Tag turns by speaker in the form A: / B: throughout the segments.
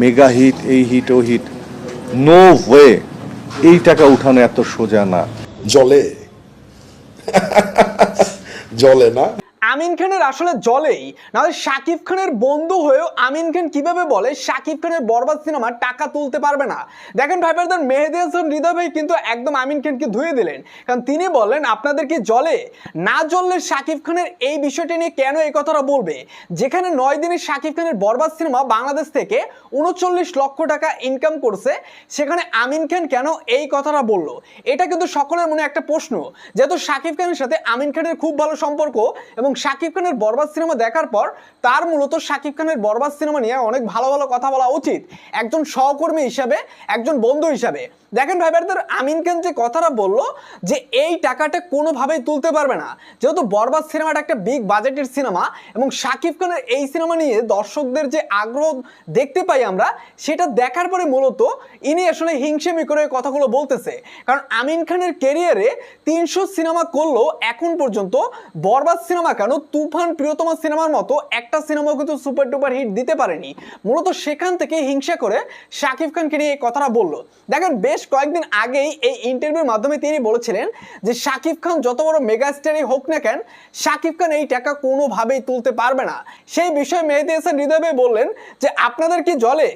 A: Mega hit এই hit ও hit no way এই টাকা উঠানো এত সোজা না।
B: জলে। জলে না?
C: আমিন খানের আসলে জলেই। নাহলে শাকিব খানের বন্ধু হয়েও আমিন খান কীভাবে বলে, শাকিব খানের বরবাদ সিনেমা টাকা তুলতে পারবে না। দেখেন ভাই ব্রাদার মেহেদি হাসান, হৃদয় ভাই কিন্তু একদম আমিন খানকে ধুয়ে দিলেন। কারণ তিনি বললেন আপনাদের কি জলে? না জ্বললে শাকিব খানের এই বিষয়টি নিয়ে কেন এই কথাটা বলবে? যেখানে নয় দিনে শাকিব খানের বরবাদ সিনেমা বাংলাদেশ থেকে উনচল্লিশ লক্ষ টাকা ইনকাম করছে, সেখানে আমিন খান কেন এই কথাটা বলল? এটা কিন্তু সকলের মনে একটা প্রশ্ন। যেহেতু শাকিব খানের সাথে আমিন খানের খুব ভালো সম্পর্ক এবং শাকিব খানের বরবাদ সিনেমা দেখার পর তার মূলত শাকিব খানের বরবাদ সিনেমা নিয়ে অনেক ভালো ভালো কথা বলা উচিত। একজন সহকর্মী হিসাবে, একজন বন্ধু হিসাবে। দেখেন ভাই ব্রাদার আমিন খান যে কথাটা বলল যে এই টাকাটা কোনোভাবেই তুলতে পারবে না। যেহেতু বরবাদ সিনেমাটা একটা বিগ বাজেটের সিনেমা এবং শাকিব খানের এই সিনেমা নিয়ে দর্শকদের যে আগ্রহ দেখতে পাই আমরা, সেটা দেখার পরে মূলত ইনি আসলে হিংসেমি করে কথাগুলো বলতেছে। কারণ আমিন খানের কেরিয়ারে তিনশো সিনেমা করলেও এখন পর্যন্ত বরবাদ সিনেমা কেন তুফান প্রিয়তমা সিনেমার মতো একটা সিনেমাও কিন্তু সুপার ডুপার হিট দিতে পারেনি। মূলত সেখান থেকে হিংসা করে শাকিব খানকে নিয়ে এই কথাটা বলল। দেখেন, বেশ কয়েকদিন আগেই এই ইন্টারভিউর মাধ্যমে তিনি বলেছিলেন যে শাকিব খান যত বড় মেগাস্টারই হোক না কেন, শাকিব খান এই টাকা কোনোভাবেই তুলতে পারবে না। সেই বিষয়ে মেহেদি হাসান হৃদয় বললেন যে, আপনাদের কি জলে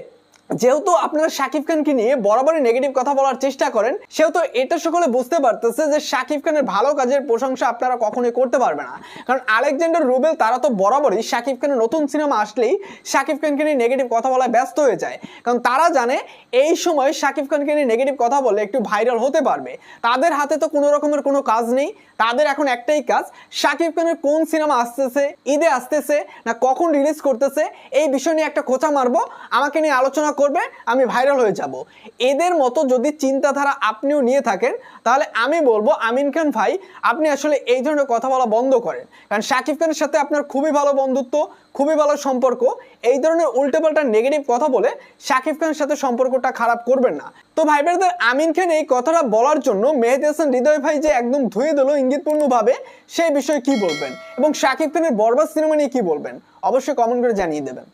C: যেহেতু আপনারা শাকিব খানকে নিয়ে বরাবরই নেগেটিভ কথা বলার চেষ্টা করেন, সেহেতু এটা সকলে বুঝতে পারতেছে যে শাকিব খানের ভালো কাজের প্রশংসা আপনারা কখনোই করতে পারবে না। কারণ আলেকজান্ডার রুবেল, তারা তো বরাবরই শাকিব খানের নতুন সিনেমা আসলেই শাকিব খানকে নিয়ে নেগেটিভ কথা বলায় ব্যস্ত হয়ে যায়। কারণ তারা জানে এই সময় শাকিব খানকে নিয়ে নেগেটিভ কথা বলে একটু ভাইরাল হতে পারবে। তাদের হাতে তো কোনো রকমের কোনো কাজ নেই, তাদের এখন একটাই কাজ শাকিব খানের কোন সিনেমা আসতেছে, ঈদে আসতেছে না কখন রিলিজ করতেছে, এই বিষয় নিয়ে একটা খোঁচা মারবো, আমাকে নিয়ে আলোচনা করবে, আমি ভাইরাল হয়ে যাব। এদের মতো যদি চিন্তাধারা আপনিও নিয়ে থাকেন, তাহলে আমি বলব আমিন খান ভাই, আপনি আসলে এই ধরনের কথা বলা বন্ধ করেন। কারণ শাকিব খানের সাথে আপনার খুবই ভালো বন্ধুত্ব, খুবই ভালো সম্পর্ক, এই ধরনের উল্টোপাল্টা নেগেটিভ কথা বলে শাকিব খানের সাথে সম্পর্কটা খারাপ করবেন না। তো ভাই ব্রাদার আমিন খান এই কথাটা বলার জন্য মেহেদি হাসান, হৃদয় ভাই যে একদম ধুয়ে দিল ইঙ্গিতপূর্ণভাবে, সেই বিষয়ে কি বলবেন? এবং শাকিব খানের বরবাদ সিনেমা নিয়ে কি বলবেন? অবশ্যই কমেন্ট করে জানিয়ে দেবেন।